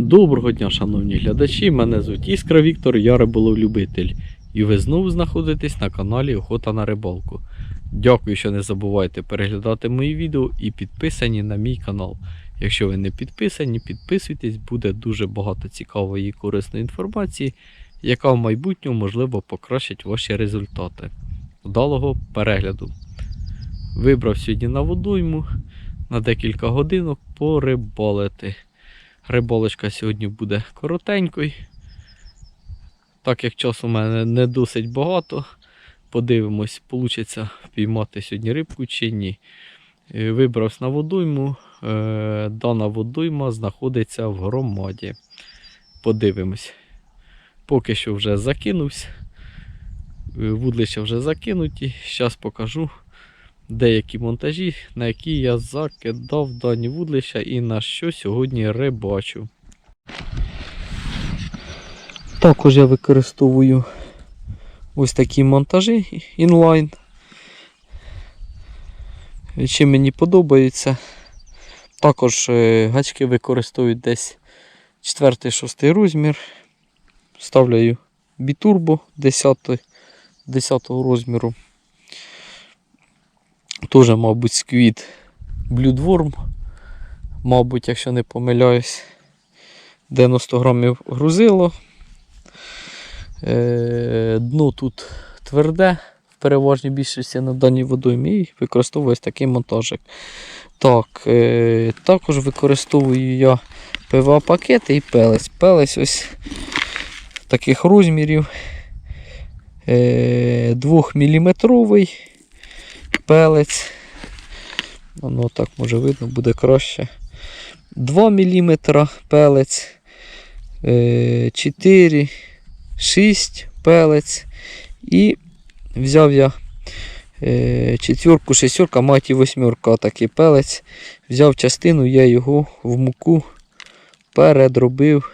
Доброго дня, шановні глядачі. Мене звуть Іскра Віктор, я риболовлюбитель. І ви знову знаходитесь на каналі Охота на рибалку. Дякую, що не забувайте переглядати мої відео і підписані на мій канал. Якщо ви не підписані, підписуйтесь, буде дуже багато цікавої і корисної інформації, яка в майбутньому можливо покращить ваші результати. Вдалого перегляду. Вибрав сьогодні на водойму на декілька годинок порибалити. Рибалочка сьогодні буде коротенькою. Так як часу у мене не досить багато. Подивимось, вийде впіймати сьогодні рибку чи ні. Е, Вибрався на водойму. Е, Дана водойма знаходиться в громаді. Подивимось. Поки що вже закинувся. Е, Вудлища вже закинуті. Зараз покажу деякі монтажі, на які я закидав дані вудлища і на що сьогодні рибачу. Також я використовую ось такі монтажі інлайн. Чим мені подобається. Також е, гачки використовують десь 4-6 розмір. Ставляю бітурбо 10, 10 розміру. Тоже, мабуть, сквіт блюдворм. Мабуть, якщо не помиляюсь, 90 грамів грузило. Е, дно тут тверде, в переважній більшості на даній водоймі і використовую ось такий монтажик. Так, е, також використовую я ПВА пакети і пелець. Пелець ось таких розмірів. Е, 2-мм пелець. Воно так може видно, буде краще. 2 мм пелець. е, 4, 6 пелець. І взяв я е, четвірку, мать і восьмерка такий пелець. Взяв частину, я його в муку передробив.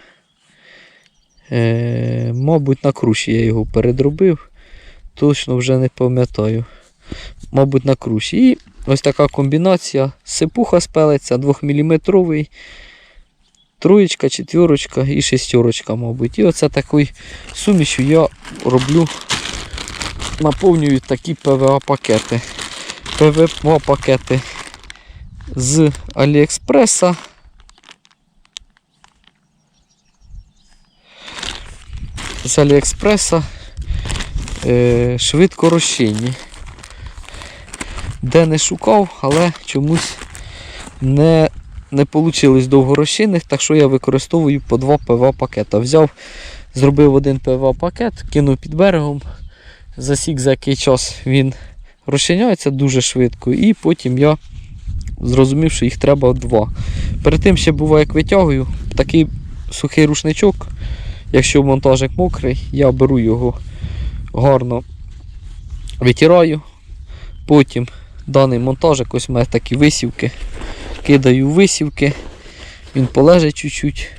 Е, мабуть, на круші я його передробив. Точно вже не пам'ятаю мабуть, на круші. І ось така комбінація сипуха пелеця 2-мм, троєчка, четвірочка і шестерочка, мабуть. І оце такою сумішю я роблю, наповнюю такі ПВА пакети. ПВА пакети з Аліекспреса. З Аліекспреса е, швидко розчинні де не шукав, але чомусь не не вийшло довгорозчинних, так що я використовую по два ПВА пакета. Взяв, зробив один ПВА пакет, кинув під берегом, засік за який час він розчиняється дуже швидко, і потім я зрозумів, що їх треба два. Перед тим ще буває, як витягую, такий сухий рушничок, якщо монтажик мокрий, я беру його гарно витираю, потім даний монтажик, ось у мене такі висівки. Кидаю висівки, він полежить чуть-чуть.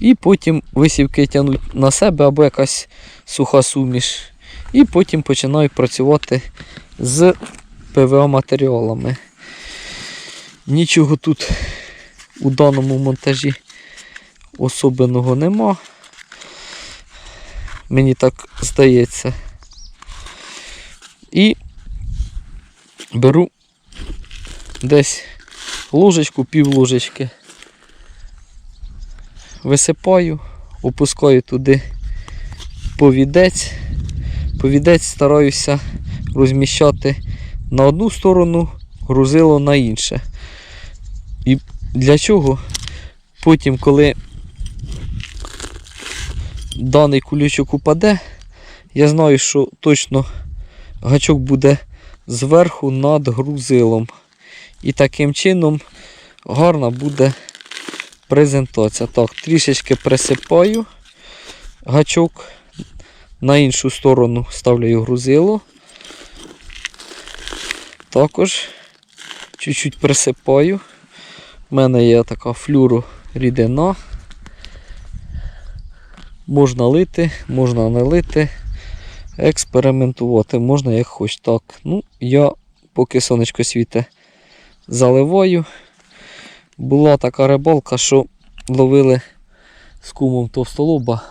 І потім висівки тягнуть на себе або якась суха суміш. І потім починаю працювати з ПВА матеріалами. Нічого тут у даному монтажі особливого нема. Мені так здається. І беру десь ложечку, пів ложечки, висипаю, опускаю туди повідець. Повідець стараюся розміщати на одну сторону, грузило на інше. І для чого? Потім, коли даний кулючок упаде, я знаю, що точно гачок буде зверху над грузилом. І таким чином гарна буде презентація. Так, трішечки присипаю гачок, на іншу сторону ставлю грузило. Також чуть-чуть присипаю. У мене є така флюрорідина. Можна лити, можна не лити експериментувати можна як хоч так. Ну, я поки сонечко світе заливаю. Була така рибалка, що ловили з кумом товстолоба.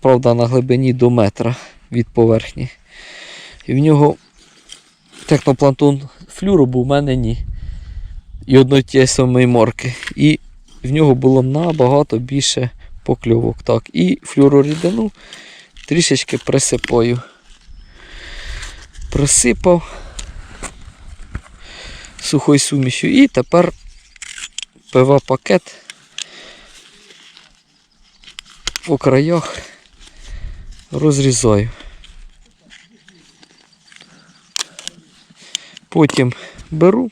Правда, на глибині до метра від поверхні. І в нього техноплантон флюру був, у мене ні. І одної тієї самої марки. І в нього було набагато більше покльовок. Так. І флюрорідину трішечки присипаю. Присипав сухою сумішю. І тепер пива пакет по краях розрізаю. Потім беру,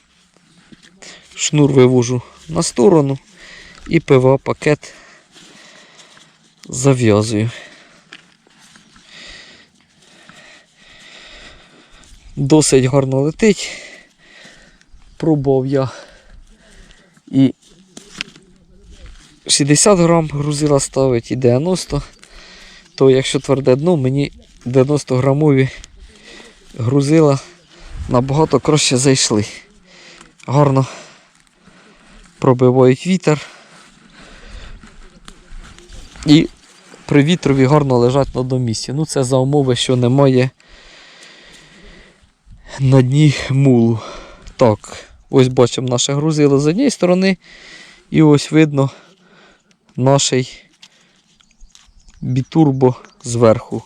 шнур вивожу на сторону і пива пакет зав'язую. Досить гарно летить. Пробував я і 60 грам грузила ставить і 90. То якщо тверде дно, мені 90 грамові грузила набагато краще зайшли. Гарно пробивають вітер. І при вітрові гарно лежать на одному місці. Ну це за умови, що немає на дні мулу. Так, ось бачимо наше грузило з однієї сторони. І ось видно наш бітурбо зверху.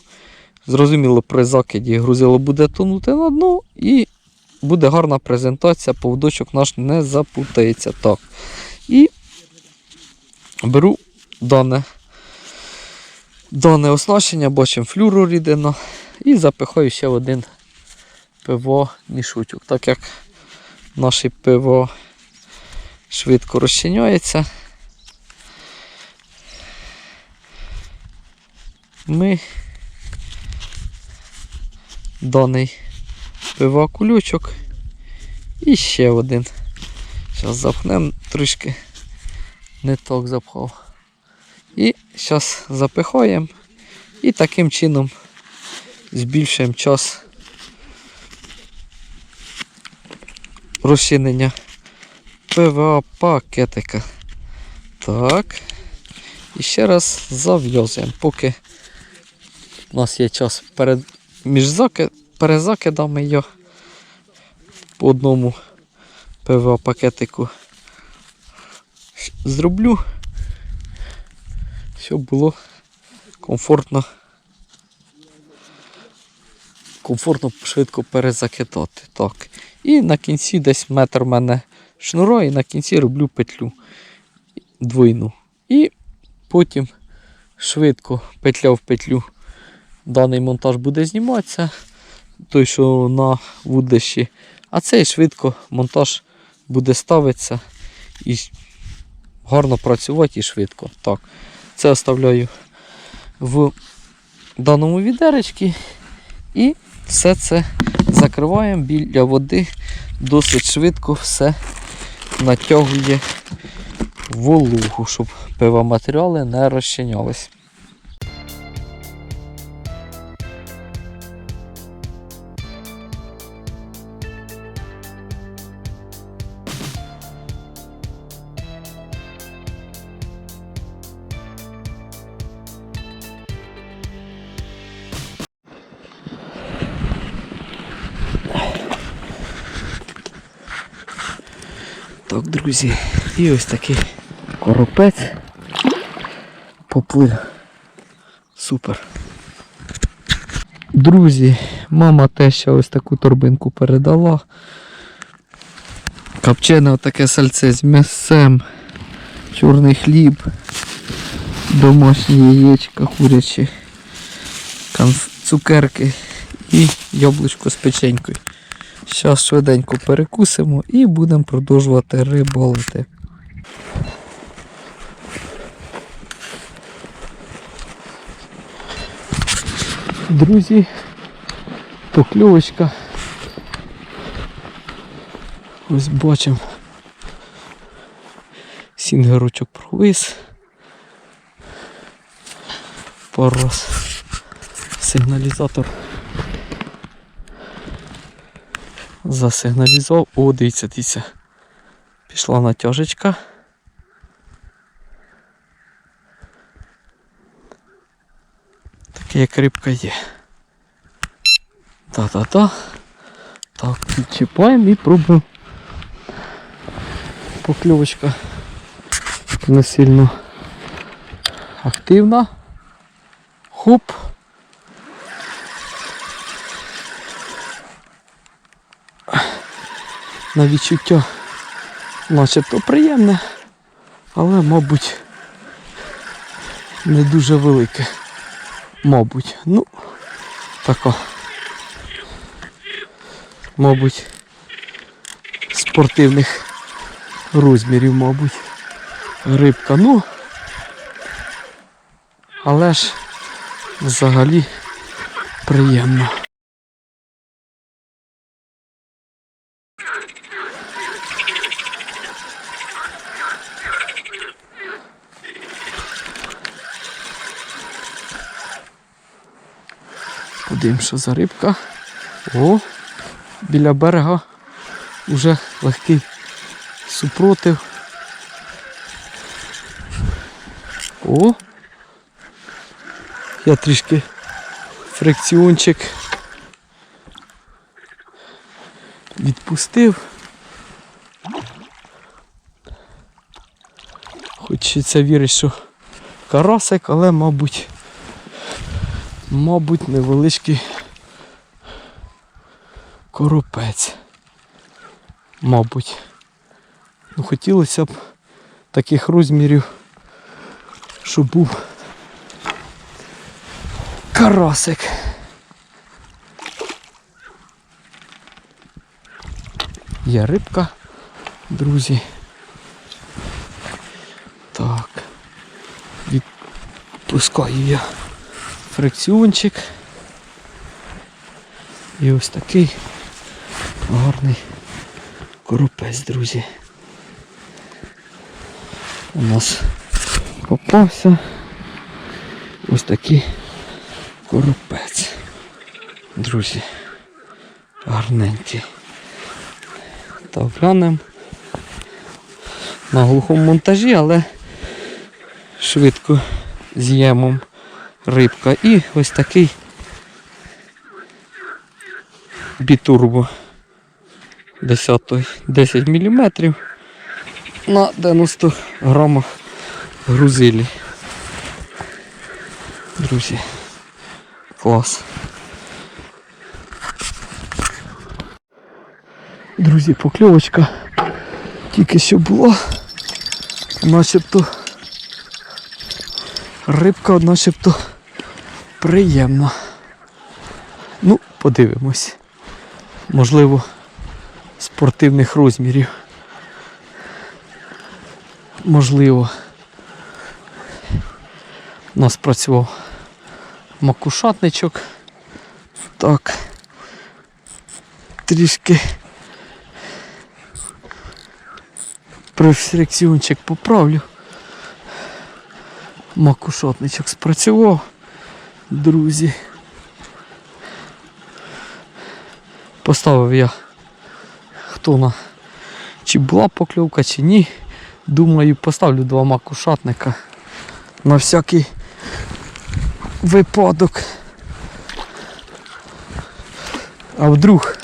Зрозуміло, при закиді грузило буде тонути на дно і буде гарна презентація, поводочок наш не запутається. Так. І беру дане, дане оснащення, бачимо флюрорідина і запихаю ще один пиво мішучок. Так як наше пиво швидко розчиняється, ми даний пивакулючок і ще один. Зараз запхнемо трішки не так запхав. І зараз запихаємо і таким чином збільшуємо час розчинення ПВА пакетика. Так. І ще раз зав'язуємо, поки у нас є час перед між заки, перезакидами я по одному ПВА пакетику зроблю, щоб було комфортно, комфортно швидко перезакидати. Так. І на кінці десь метр в мене шнура, і на кінці роблю петлю двойну. І потім швидко петля в петлю даний монтаж буде зніматися, той, що на вудищі, а цей швидко монтаж буде ставитися і гарно працювати і швидко. Так, Це оставляю в даному відеречці і все це закриваємо біля води, досить швидко все натягує вологу, щоб пивоматеріали не розчинялись. Так, друзі, і ось такий коропець поплив. Супер. Друзі, мама теж ось таку торбинку передала. Копчене таке сальце з м'ясем, чорний хліб, домашні яєчка курячі, цукерки і яблучко з печенькою. Зараз швиденько перекусимо і будемо продовжувати рибалити. Друзі, покльовочка. Ось бачимо. Сінгерочок провис. Пару раз сигналізатор засигналізував. О, дивіться, дивіться. Пішла натяжечка. Таке як рибка є. Та-та-та. Так, підчіпаємо і пробуємо. Покльовочка не сильно активна. Хоп! На відчуття начебто приємне, але, мабуть, не дуже велике. Мабуть, ну, така. Мабуть, спортивних розмірів, мабуть. Рибка, ну. Але ж взагалі приємно. Подивимо, що за рибка. О, біля берега вже легкий супротив. О! Я трішки фрикціончик відпустив. Хочеться вірити, що карасик, але, мабуть, мабуть, невеличкий коропець. Мабуть. Ну, хотілося б таких розмірів, щоб був карасик. Є рибка, друзі. Так. Відпускаю я фрикціончик. І ось такий гарний коропець, друзі. У нас попався ось такий коропець. Друзі. Гарненький. Так, глянемо на глухому монтажі, але швидко з'ємом рибка. І ось такий бітурбо 10, 10 мм на 90 грамах грузилі. Друзі, клас. Друзі, покльовочка тільки що була, начебто рибка начебто приємна. Ну, подивимось. Можливо, спортивних розмірів. Можливо, у нас працював макушатничок. Так. Трішки префрикціончик поправлю. Макушатничок спрацював, друзі. Поставив я хто на чи була покльовка, чи ні. Думаю, поставлю два макушатника на всякий випадок. А вдруг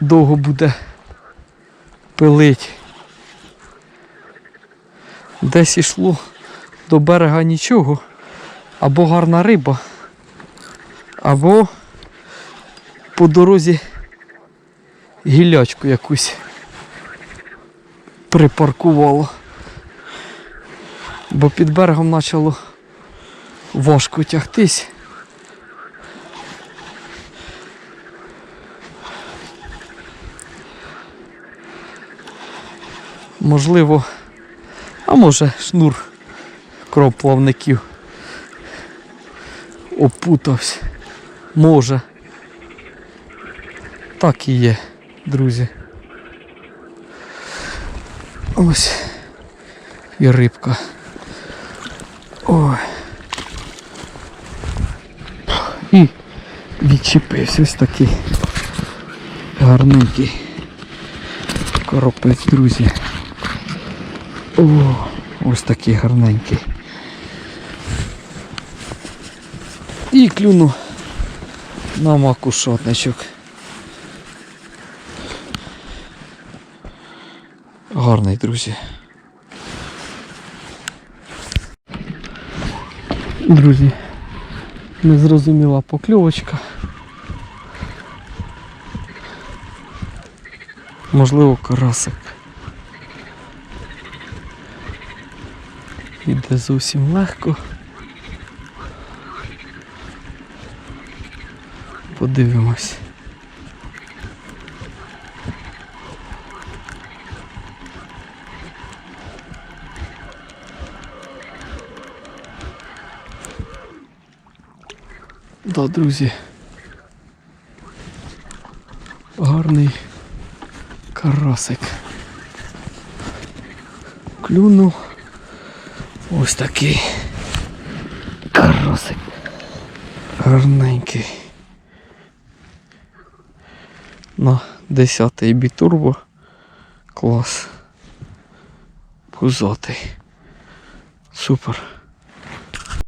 довго буде пилить. Десь ішло до берега нічого, або гарна риба, або по дорозі гілячку якусь припаркувало. Бо під берегом почало важко тягтись. Можливо, а може шнур кров плавників опутався. Може. Так і є, друзі. Ось і рибка. Ой. І відчепився ось такий гарненький коропець, друзі. О, ось такий гарненький. І клюну на макушатничок. Гарний, друзі. Друзі, незрозуміла покльовочка. Можливо, карасик. Іде зовсім легко. Подивимось. Да, друзі. Гарний карасик. Клюнув. Ось такий карасик. Гарненький. На 10 бітурбо. Клас. Пузатий. Супер.